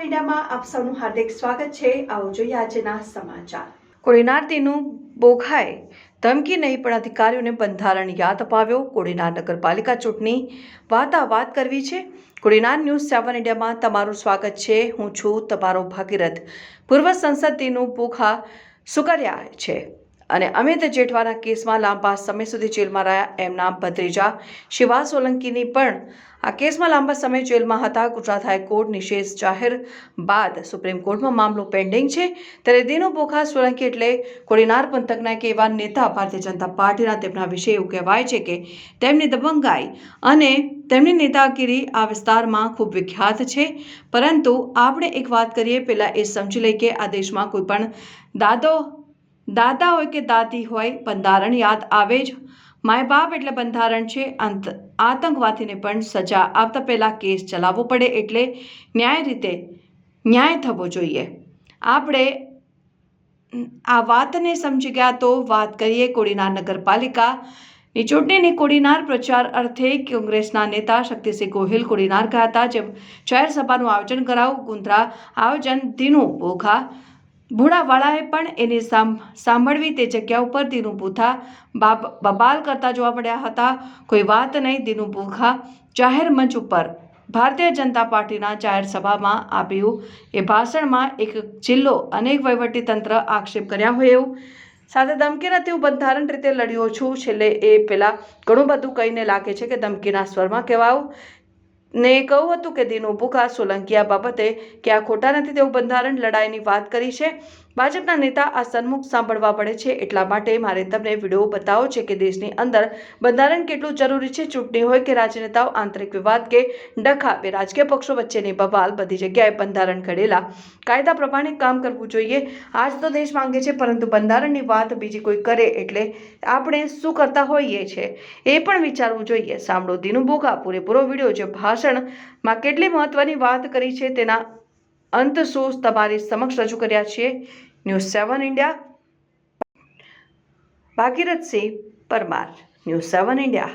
ન્યૂઝમાં આપ સૌનું હાર્દિક સ્વાગત છે. આવો જોઈએ આજના સમાચાર. કોડીનારતીનું બોઘાએ ધમકી નહીં પણ અધિકારીઓને બંધારણ યાદ અપાવ્યો. કોડીનાર નગરપાલિકા ચૂંટણી વાતાવાત કરવી છે. કોડીનાર ન્યૂઝ સેવન ઇન્ડિયામાં તમારું સ્વાગત છે. હું છું તમારો ભાગીરથ. પૂર્વ સંસદ દીનું બોઘા સુકર્યા છે. અને અમિત જેઠવાના કેસમાં લાંબા સમય સુધી જેલમાં રહ્યા એમના ભત્રીજા શિવા સોલંકીની પણ આ કેસમાં લાંબા સમય જેલમાં હતા. ગુજરાત હાઈકોર્ટ નિશેષ જાહેર બાદ સુપ્રીમ કોર્ટમાં મામલો પેન્ડિંગ છે. ત્યારે દિનો બોખા સોલંકી એટલે કોડીનાર પંથકના એક એવા નેતા ભારતીય જનતા પાર્ટીના તેમના વિશે એવું કહેવાય છે કે તેમની દબંગાઈ અને તેમની નેતાગીરી આ વિસ્તારમાં ખૂબ વિખ્યાત છે. પરંતુ આપણે એક વાત કરીએ, પહેલાં એ સમજી લઈએ કે આ દેશમાં કોઈ પણ દાદો દાદા હોય કે દાદી હોય, બંધારણ યાદ આવે જ. માય બાપ એટલે બંધારણ છે આતંકવાદીને પણ સજા આપતા પહેલાં કેસ ચલાવવો પડે એટલે ન્યાય રીતે ન્યાય થવો જોઈએ. આપણે આ વાતને સમજી ગયા તો વાત કરીએ કોડીનાર નગરપાલિકા. ની ચૂંટણીની કોડીનાર પ્રચાર અર્થે કોંગ્રેસના નેતા શક્તિસિંહ ગોહિલ કોડીનાર ગયા હતા. જેમ જાહેર સભાનું આયોજન કરાવું, ગુંદરા, આયોજન ધીનું બોઘા ભૂડાવાળાએ પણ એની સાંભળવી તે જગ્યા ઉપર દીનું પૂથા બાબ, બબાલ કરતા જોવા મળ્યા હતા. કોઈ વાત નહીં દીનું પૂખા જાહેર મંચ ઉપર ભારતીય જનતા પાર્ટીના જાહેર સભામાં આપ્યું એ ભાષણમાં એક જિલ્લો અનેક વહીવટી તંત્ર આક્ષેપ કર્યા હોય એવું. સાથે ધમકી નથી હું બંધારણ રીતે લડ્યો છું. છેલ્લે એ પેલા ઘણું બધું કહીને લાગે છે કે ધમકીના સ્વરમાં કહેવાયું. ને કહ્યું હતું કે દીનું ભૂખા સોલંકિયા બાબતે કે આ ખોટા નથી તેવું બંધારણ લડાઈની વાત કરી છે. ભાજપના નેતા આ સન્મુખ સાંભળવા પડે છે એટલા માટે મારે તમને વીડિયો બતાવો છે કે દેશની અંદર બંધારણ કેટલું જરૂરી છે, ચૂંટણી હોય કે રાજનેતાઓ, આંતરિક વિવાદ કે ડખા બે રાજકીય પક્ષો વચ્ચેની બવાલ બધી જગ્યાએ બંધારણ ઘડેલા. કાયદા પ્રમાણે કામ કરવું જોઈએ. આજ તો દેશ માંગે છે, પરંતુ બંધારણની વાત બીજી કોઈ કરે એટલે આપણે શું કરતા હોઈએ છે એ પણ વિચારવું જોઈએ. સાંભળો દિનુ બોગા પૂરેપૂરો વીડિયો. જે ભાષણમાં કેટલી મહત્વની વાત કરી છે તેના અંત શોઝ તમારી સમક્ષ રજૂ કર્યા છીએ. News seven India Bhagirathsinh Parmar. News seven India